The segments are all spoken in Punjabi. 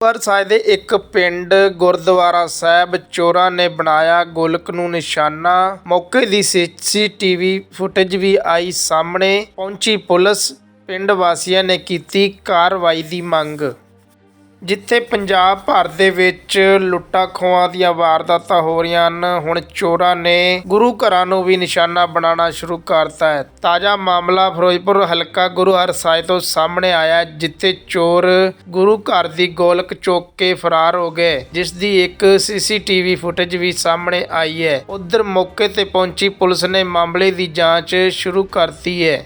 ਪਰ ਸਾਹਿਬ ਦੇ ਇੱਕ ਪਿੰਡ ਗੁਰਦੁਆਰਾ ਸਾਹਿਬ ਚੋਰਾਂ ਨੇ ਬਣਾਇਆ ਗੋਲਕ ਨੂੰ ਨਿਸ਼ਾਨਾ। ਮੌਕੇ ਦੀ ਸੀਸੀਟੀਵੀ ਫੁਟੇਜ ਵੀ ਆਈ ਸਾਹਮਣੇ। ਪਹੁੰਚੀ ਪੁਲਿਸ, ਪਿੰਡ ਵਾਸੀਆਂ ਨੇ ਕੀਤੀ ਕਾਰਵਾਈ ਦੀ ਮੰਗ। ਜਿੱਥੇ ਪੰਜਾਬ ਭਰ ਦੇ ਵਿੱਚ ਲੁੱਟਾਂ ਖੋਹਾਂ ਦੀਆਂ ਵਾਰਦਾਤਾਂ ਹੋ ਰਹੀਆਂ ਹਨ ਹੁਣ ਚੋਰਾਂ ਨੇ ਗੁਰੂ ਘਰਾਂ ਨੂੰ ਵੀ ਨਿਸ਼ਾਨਾ ਬਣਾਉਣਾ ਸ਼ੁਰੂ ਕਰਤਾ ਹੈ। ਤਾਜ਼ਾ ਮਾਮਲਾ ਫਿਰੋਜ਼ਪੁਰ ਹਲਕਾ ਗੁਰੂ ਹਰਸਾਏ ਤੋਂ ਸਾਹਮਣੇ ਆਇਆ ਹੈ, ਜਿੱਥੇ ਚੋਰ ਗੁਰੂ ਘਰ ਦੀ ਗੋਲਕ ਚੁੱਕ ਕੇ ਫਰਾਰ ਹੋ ਗਏ ਜਿਸ ਦੀ ਇੱਕ ਸੀਸੀਟੀਵੀ ਫੁਟੇਜ ਵੀ ਸਾਹਮਣੇ ਆਈ ਹੈ। ਉਧਰ ਮੌਕੇ ਤੇ ਪਹੁੰਚੀ ਪੁਲਿਸ ਨੇ ਮਾਮਲੇ ਦੀ ਜਾਂਚ ਸ਼ੁਰੂ ਕਰਤੀ ਹੈ।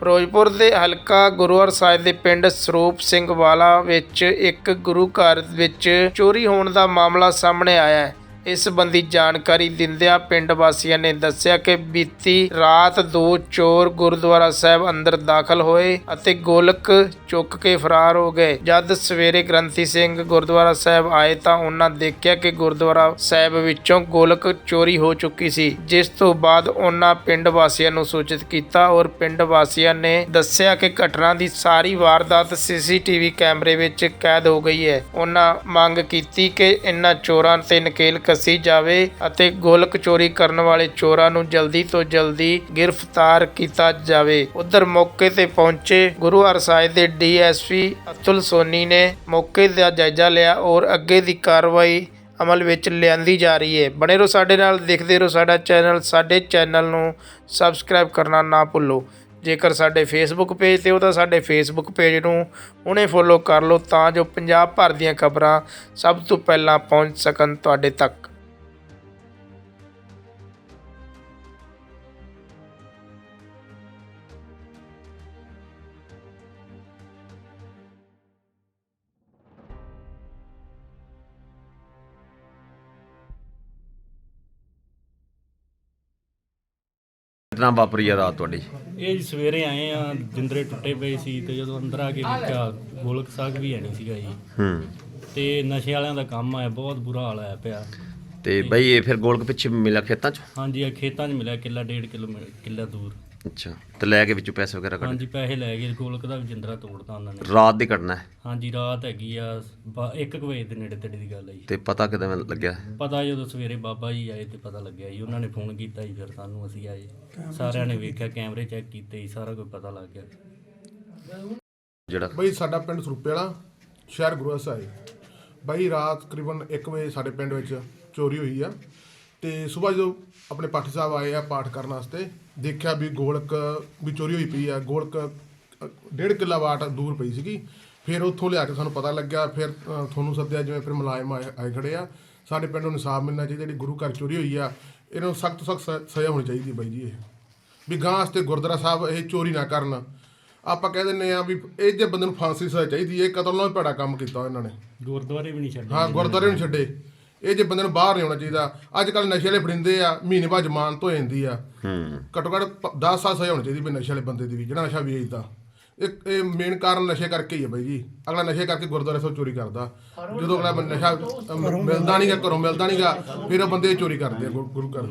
ਫਿਰੋਜ਼ਪੁਰ ਦੇ ਹਲਕਾ ਗੁਰੂਵਾਰ ਸਾਹਿਬ ਦੇ ਪਿੰਡ ਸਰੂਪ ਸਿੰਘ ਵਾਲਾ ਵਿੱਚ ਇੱਕ ਗੁਰੂ ਘਰ ਵਿੱਚ ਚੋਰੀ ਹੋਣ ਦਾ ਮਾਮਲਾ ਸਾਹਮਣੇ ਆਇਆ ਹੈ। ਇਸ ਸੰਬੰਧੀ ਜਾਣਕਾਰੀ ਦਿੰਦਿਆਂ ਪਿੰਡ ਵਾਸੀਆਂ ਨੇ ਦੱਸਿਆ ਕਿ ਬੀਤੀ ਰਾਤ ਦੋ ਚੋਰ ਗੁਰਦੁਆਰਾ ਸਾਹਿਬ ਅੰਦਰ ਦਾਖਲ ਹੋਏ ਅਤੇ ਗੋਲਕ ਚੁੱਕ ਕੇ ਫਰਾਰ ਹੋ ਗਏ। ਜਦ ਸਵੇਰੇ ਗ੍ਰੰਥੀ ਸਿੰਘ ਗੁਰਦੁਆਰਾ ਸਾਹਿਬ ਆਏ ਤਾਂ ਉਹਨਾਂ ਦੇਖਿਆ ਕਿ ਗੁਰਦੁਆਰਾ ਸਾਹਿਬ ਵਿੱਚੋਂ ਗੋਲਕ ਚੋਰੀ ਹੋ ਚੁੱਕੀ ਸੀ, ਜਿਸ ਤੋਂ ਬਾਅਦ ਉਹਨਾਂ ਪਿੰਡ ਵਾਸੀਆਂ ਨੂੰ ਸੂਚਿਤ ਕੀਤਾ ਔਰ ਪਿੰਡ ਵਾਸੀਆਂ ਨੇ ਦੱਸਿਆ ਕਿ ਘਟਨਾ ਦੀ ਸਾਰੀ ਵਾਰਦਾਤ ਸੀਸੀਟੀਵੀ ਕੈਮਰੇ ਵਿੱਚ ਕੈਦ ਹੋ ਗਈ ਹੈ। ਉਹਨਾਂ ਮੰਗ ਕੀਤੀ ਕਿ ਇਨ੍ਹਾਂ ਚੋਰਾਂ ਤੇ ਨਕੇਲ ਕੱਸੀ ਜਾਵੇ ਅਤੇ ਗੋਲਕ ਚੋਰੀ ਕਰਨ ਵਾਲੇ ਚੋਰਾਂ ਨੂੰ ਜਲਦੀ ਤੋਂ ਜਲਦੀ ਗ੍ਰਿਫਤਾਰ ਕੀਤਾ ਜਾਵੇ। ਉਧਰ ਮੌਕੇ ਤੇ ਪਹੁੰਚੇ ਗੁਰੂ ਸਾਹਿਬ ਦੇ ਡੀਐਸਪੀ ਅਤੁਲ ਸੋਨੀ ਨੇ ਮੌਕੇ ਦਾ ਜਾਇਜ਼ਾ ਲਿਆ ਔਰ ਅੱਗੇ ਦੀ ਕਾਰਵਾਈ ਅਮਲ ਵਿੱਚ ਲਿਆਂਦੀ ਜਾ ਰਹੀ ਹੈ। ਬਣੇ ਰਹੋ ਸਾਡੇ ਨਾਲ, ਦੇਖਦੇ ਰਹੋ ਸਾਡਾ ਚੈਨਲ, ਸਾਡੇ ਚੈਨਲ ਨੂੰ ਸਬਸਕ੍ਰਾਈਬ ਕਰਨਾ ਨਾ ਭੁੱਲੋ। ਜੇਕਰ ਸਾਡੇ ਫੇਸਬੁੱਕ ਪੇਜ ਤੇ ਹੋ ਤਾਂ ਸਾਡੇ ਫੇਸਬੁੱਕ ਪੇਜ ਨੂੰ ਹੁਣੇ ਫੋਲੋ ਕਰ ਲਓ, ਤਾਂ ਜੋ ਪੰਜਾਬ ਭਰ ਦੀਆਂ ਖਬਰਾਂ ਸਭ ਤੋਂ ਪਹਿਲਾਂ ਪਹੁੰਚ ਸਕਣ ਤੁਹਾਡੇ ਤੱਕ। ਘਟਨਾ ਵਾਪਰੀ ਆ ਰਾਤ ਤੁਹਾਡੀ? ਇਹ ਜੀ ਸਵੇਰੇ ਆਏ ਆ ਜਿੰਦਰੇ ਟੁੱਟੇ ਪਏ ਸੀ ਤੇ ਜਦੋਂ ਅੰਦਰ ਆ ਕੇ ਵੇਖਿਆ ਗੋਲਕ ਸਾਗ ਵੀ ਹੈ ਨਹੀਂ ਸੀਗਾ ਜੀ। ਹੂੰ। ਤੇ ਨਸ਼ੇ ਵਾਲਿਆਂ ਦਾ ਕੰਮ ਆ ਬਹੁਤ ਬੁਰਾ ਹਾਲ ਆਇਆ ਪਿਆ। ਤੇ ਬਈ ਇਹ ਫਿਰ ਗੋਲਕ ਪਿੱਛੇ ਮਿਲਿਆ ਖੇਤਾਂ 'ਚ? ਹਾਂਜੀ ਇਹ ਖੇਤਾਂ 'ਚ ਮਿਲਿਆ ਕਿੱਲਾ ਡੇਢ ਕਿਲੋ ਕਿੱਲਾ ਦੂਰ। ਅੱਛਾ ਤੇ ਲੈ ਕੇ ਵਿੱਚੋਂ ਪੈਸੇ ਵਗੈਰਾ ਕੱਢ ਹਾਂਜੀ ਪੈਸੇ ਲੈ ਗਏ ਗੋਲਕ ਦਾ ਵੀ ਜਿੰਦਰਾ ਤੋੜਤਾ ਉਹਨਾਂ ਨੇ। ਰਾਤ ਦੀ ਘਟਨਾ ਹੈ? ਹਾਂਜੀ ਰਾਤ ਹੈਗੀ ਆ 1 ਵਜੇ ਦੇ ਨੇੜੇ ਤੇੜੇ ਦੀ ਗੱਲ ਹੈ ਜੀ। ਤੇ ਪਤਾ ਕਿਦਾਂ ਲੱਗਿਆ? ਪਤਾ ਜਦੋਂ ਸਵੇਰੇ ਬਾਬਾ ਜੀ ਆਏ ਤੇ ਪਤਾ ਲੱਗਿਆ ਜੀ ਉਹਨਾਂ ਨੇ ਫੋਨ ਕੀਤਾ ਜੀ ਫਿਰ ਸਾਨੂੰ ਅਸੀਂ ਆਏ। ਸਾਰਿਆਂ ਨੇ ਵੇਖਿਆ ਕੈਮਰੇ ਚੈੱਕ ਕੀਤੇ ਜੀ ਸਾਰਾ ਕੁਝ ਪਤਾ ਲੱਗ ਗਿਆ। ਜਿਹੜਾ ਬਈ ਸਾਡਾ ਪਿੰਡ ਸਰੂਪੇ ਵਾਲਾ ਸ਼ਹਿਰ ਗੁਰੂ ਸਾਹਿਬ। ਬਈ ਰਾਤ ਤਕਰੀਬਨ 1 ਵਜੇ ਸਾਡੇ ਪਿੰਡ ਵਿੱਚ ਚੋਰੀ ਹੋਈ ਆ। ਤੇ ਸਵੇਰ ਜਦੋਂ ਆਪਣੇ ਪਾਠੀ ਸਾਹਿਬ ਆਏ ਆ ਪਾਠ ਕਰਨ ਵਾਸਤੇ ਦੇਖਿਆ ਵੀ ਗੋਲਕ ਵੀ ਚੋਰੀ ਹੋਈ ਪਈ ਆ ਗੋਲਕ ਡੇਢ ਕਿੱਲਾ ਵਾਟ ਦੂਰ ਪਈ ਸੀਗੀ। ਫਿਰ ਉੱਥੋਂ ਲਿਆ ਕੇ ਸਾਨੂੰ ਪਤਾ ਲੱਗਿਆ ਫਿਰ ਅ, ਤੁਹਾਨੂੰ ਸੱਦਿਆ ਜਿਵੇਂ ਫਿਰ ਮੁਲਾਜ਼ਮ ਆਏ ਆਏ ਖੜੇ ਆ। ਸਾਡੇ ਪਿੰਡ ਨੂੰ ਇਨਸਾਫ ਮਿਲਣਾ ਚਾਹੀਦਾ ਜਿਹੜੀ ਗੁਰੂ ਘਰ ਚੋਰੀ ਹੋਈ ਆ ਇਹਨਾਂ ਨੂੰ ਸਖਤ ਸਖਤ ਸਜ਼ਾ ਹੋਣੀ ਚਾਹੀਦੀ ਬਾਈ ਜੀ ਇਹ। ਵੀ ਗਾਂ ਵਾਸਤੇ ਗੁਰਦੁਆਰਾ ਸਾਹਿਬ ਇਹ ਚੋਰੀ ਨਾ ਕਰਨ। ਆਪਾਂ ਕਹਿ ਦਿੰਨੇ ਆ ਵੀ ਇਹ ਜੇ ਬੰਦੇ ਨੂੰ ਫਾਂਸੀ ਦੀ ਸਜ਼ਾ ਚਾਹੀਦੀ ਹੈ ਕਤਲ ਨਾਲ ਭੈੜਾ ਕੰਮ ਕੀਤਾ ਇਹਨਾਂ ਨੇ। ਗੁਰਦੁਆਰੇ ਵੀ ਨਹੀਂ ਛੱਡੇ। ਹਾਂ ਗੁਰਦੁਆਰੇ ਨੂੰ ਛੱਡੇ। ਇਹ ਜੇ ਬੰਦੇ ਨੂੰ ਬਾਹਰ ਨਹੀਂ ਆਉਣਾ ਚਾਹੀਦਾ ਅੱਜ ਕੱਲ ਨਸ਼ੇ ਵਾਲੇ ਫੜਿੰਦੇ ਆ ਮਹੀਨੇ ਬਾਅਦ ਜ਼ਮਾਨਤ ਹੋ ਜਾਂਦੀ ਆ। ਹੂੰ। ਘੱਟੋ ਘੱਟ 10 ਸਾਲ ਸਜ਼ਾ ਹੋਣੀ ਚਾਹੀਦੀ ਵੀ ਨਸ਼ੇ ਵਾਲੇ ਬੰਦੇ ਦੀ ਵੀ ਜਿਹੜਾ ਨਸ਼ਾ ਵੇਚਦਾ। ਇਹ ਇਹ ਮੇਨ ਕਾਰਨ ਨਸ਼ੇ ਕਰਕੇ ਹੀ ਹੈ ਬਾਈ ਜੀ। ਅਗਲਾ ਨਸ਼ੇ ਕਰਕੇ ਗੁਰਦੁਆਰੇ ਤੋਂ ਚੋਰੀ ਕਰਦਾ। ਜਦੋਂ ਅਗਲਾ ਨਸ਼ਾ ਅਮ, ਮਿਲਦਾ ਨਹੀਂਗਾ ਘਰੋਂ ਮਿਲਦਾ ਨਹੀਂਗਾ ਫਿਰ ਉਹ ਬੰਦੇ ਚੋਰੀ ਕਰਦੇ ਆ ਗੁਰੂ ਗੁਰੂ ਘਰ।